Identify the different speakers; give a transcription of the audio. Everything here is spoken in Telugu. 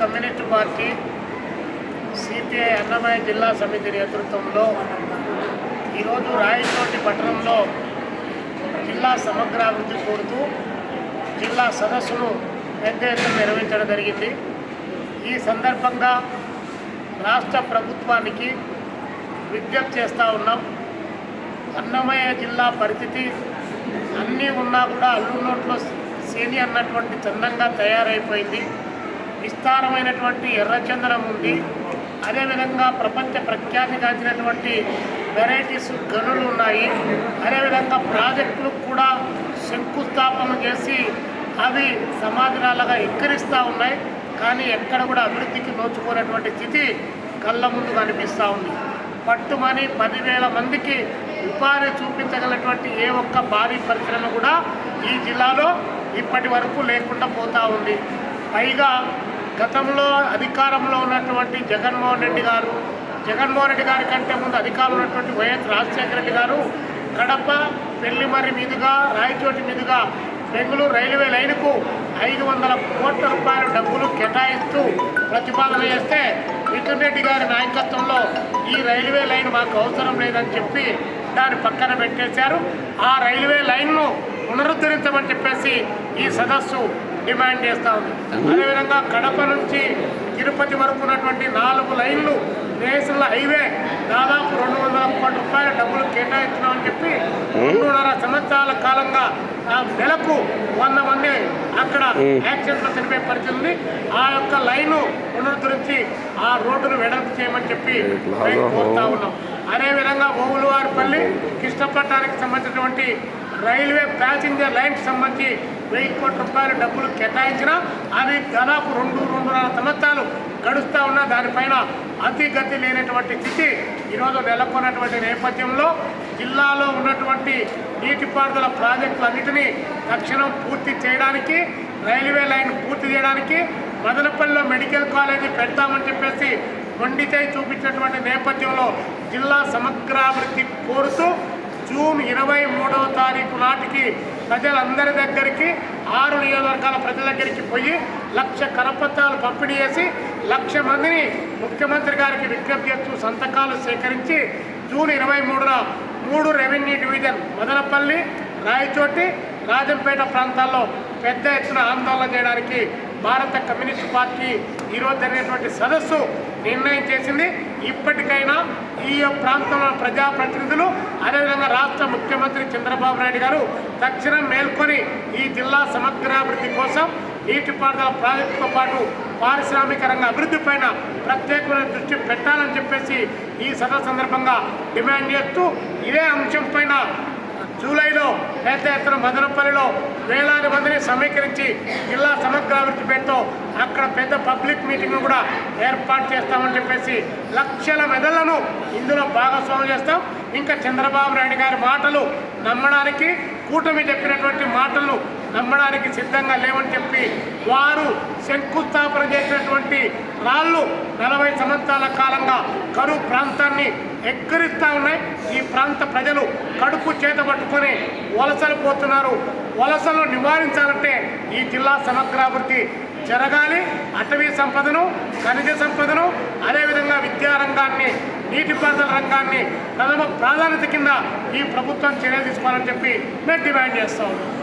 Speaker 1: కమ్యూనిస్టు పార్టీ సిపిఐ అన్నమయ్య జిల్లా సమితి నేతృత్వంలో ఈరోజు రాయచోటి పట్టణంలో జిల్లా సమగ్రాభివృద్ధి కోరుతూ జిల్లా సదస్సును పెద్ద ఎత్తున నిర్వహించడం జరిగింది. ఈ సందర్భంగా రాష్ట్ర ప్రభుత్వానికి విజ్ఞప్తి చేస్తూ ఉన్నాం. అన్నమయ్య జిల్లా పరిస్థితి అన్నీ ఉన్నా కూడా అల్లు నోట్లో సేని అన్నటువంటి చందంగా తయారైపోయింది. విస్తారమైనటువంటి ఎర్రచందనం ఉంది. అదేవిధంగా ప్రపంచ ప్రఖ్యాతిగాంచినటువంటి వెరైటీస్ గనులు ఉన్నాయి. అదేవిధంగా ప్రాజెక్టులు కూడా శంకుస్థాపన చేసి అవి సమాధిరాలుగా ఎక్కిరిస్తూ ఉన్నాయి. కానీ ఎక్కడ కూడా అభివృద్ధికి నోచుకోనటువంటి స్థితి కళ్ళ ముందు కనిపిస్తూ ఉంది. పట్టుమని పదివేల మందికి ఉపాధి చూపించగలటువంటి ఏ ఒక్క భారీ పరిశ్రమ కూడా ఈ జిల్లాలో ఇప్పటి వరకు లేకుండా పోతూ ఉంది. పైగా గతంలో అధికారంలో ఉన్నటువంటి జగన్మోహన్ రెడ్డి గారు జగన్మోహన్ రెడ్డి గారి కంటే ముందు అధికారంలో ఉన్నటువంటి వైఎస్ రాజశేఖర రెడ్డి గారు కడప పెళ్ళిమర్రి మీదుగా రాయచోటి మీదుగా బెంగళూరు రైల్వే లైన్కు ఐదు వందల కోట్ల రూపాయల డబ్బులు కేటాయిస్తూ ప్రతిపాదన చేస్తే మిథున్ రెడ్డి గారి నాయకత్వంలో ఈ రైల్వే లైన్ మాకు అవసరం లేదని చెప్పి దాన్ని పక్కన పెట్టేశారు. ఆ రైల్వే లైన్ను పునరుద్ధరించమని చెప్పేసి ఈ సదస్సు డిమాండ్ చేస్తూ ఉంది. అదేవిధంగా కడప నుంచి తిరుపతి వరకు ఉన్నటువంటి నాలుగు లైన్లు నేషనల్ హైవే దాదాపు రెండు వందల కోట్ల రూపాయల డబ్బులు కేటాయిస్తున్నామని చెప్పి రెండున్నర సంవత్సరాల కాలంగా ఆ నెలకు వంద మంది అక్కడ యాక్సిడెంట్లో చనిపోయే పరిస్థితి ఉంది. ఆ యొక్క లైను పునరుద్ధరించి ఆ రోడ్డును వెడల్పు చేయమని చెప్పి మేము కోరుతా ఉన్నాం. అదేవిధంగా ఓవులవారిపల్లి కృష్ణపట్నానికి సంబంధించినటువంటి రైల్వే ప్యాసింజర్ లైన్కి సంబంధించి వెయ్యి కోట్ల రూపాయల డబ్బులు కేటాయించిన అది దాదాపు రెండు రెండున్నర సంవత్సరాలు గడుస్తూ ఉన్న దానిపైన అతిగతి లేనటువంటి స్థితి. ఈరోజు నెలకొన్నటువంటి నేపథ్యంలో జిల్లాలో ఉన్నటువంటి నీటిపారుదల ప్రాజెక్టులన్నింటినీ తక్షణం పూర్తి చేయడానికి రైల్వే లైన్ పూర్తి చేయడానికి మదనపల్లిలో మెడికల్ కాలేజీ పెడతామని చెప్పేసి వండితే చూపించినటువంటి నేపథ్యంలో జిల్లా సమగ్రాభివృద్ధి కోరుతూ జూన్ ఇరవై మూడవ తారీఖు నాటికి ప్రజలందరి దగ్గరికి ఆరు నియోజకవర్గాల ప్రజల దగ్గరికి పోయి లక్ష కరపత్రాలు పంపిణీ చేసి లక్ష మందిని ముఖ్యమంత్రి గారికి విజ్ఞప్తి చేస్తూ సంతకాలు సేకరించి జూన్ ఇరవై మూడున మూడు రెవెన్యూ డివిజన్ మదనపల్లి రాయచోటి రాజంపేట ప్రాంతాల్లో పెద్ద ఎత్తున ఆందోళన చేయడానికి భారత కమ్యూనిస్ట్ పార్టీ ఈరోజు జరిగినటువంటి సదస్సు నిర్ణయం చేసింది. ఇప్పటికైనా ఈ ప్రాంతంలో ప్రజాప్రతినిధులు అదేవిధంగా రాష్ట్ర ముఖ్యమంత్రి చంద్రబాబు నాయుడు గారు తక్షణం మేల్కొని ఈ జిల్లా సమగ్రాభివృద్ధి కోసం నీటిపారుదల ప్రాజెక్టుతో పాటు పారిశ్రామిక రంగ అభివృద్ధి పైన ప్రత్యేకమైన దృష్టి పెట్టాలని చెప్పేసి ఈ సభ సందర్భంగా డిమాండ్ చేస్తూ ఇదే అంశం పైన జూలైలో పెద్ద ఎత్తున మదనపల్లిలో వేలాది మందిని సమీకరించి జిల్లా సమగ్రాభివృద్ధి పేరుతో అక్కడ పెద్ద పబ్లిక్ మీటింగ్ను కూడా ఏర్పాటు చేస్తామని చెప్పేసి లక్షల మెదళ్ళను ఇందులో భాగస్వామ్యం చేస్తాం. ఇంకా చంద్రబాబు నాయుడు గారి మాటలు నమ్మడానికి కూటమి చెప్పినటువంటి మాటలను నమ్మడానికి సిద్ధంగా లేవని చెప్పి వారు శంకుస్థాపన చేసినటువంటి రాళ్ళు నలభై సంవత్సరాల కాలంగా కరువు ప్రాంతాన్ని ఎక్కరిస్తూ ఉన్నాయి? ఈ ప్రాంత ప్రజలు కడుపు చేత పట్టుకొని వలసలు పోతున్నారు. వలసలు నివారించాలంటే ఈ జిల్లా సమగ్రాభివృద్ధి జరగాలి. అటవీ సంపదను ఖనిజ సంపదను అదేవిధంగా విద్యారంగాన్ని నీటిపారుదల రంగాన్ని ప్రథమ ప్రాధాన్యత కింద ఈ ప్రభుత్వం చర్యలు తీసుకోవాలని చెప్పి మేము డిమాండ్ చేస్తా ఉన్నాం.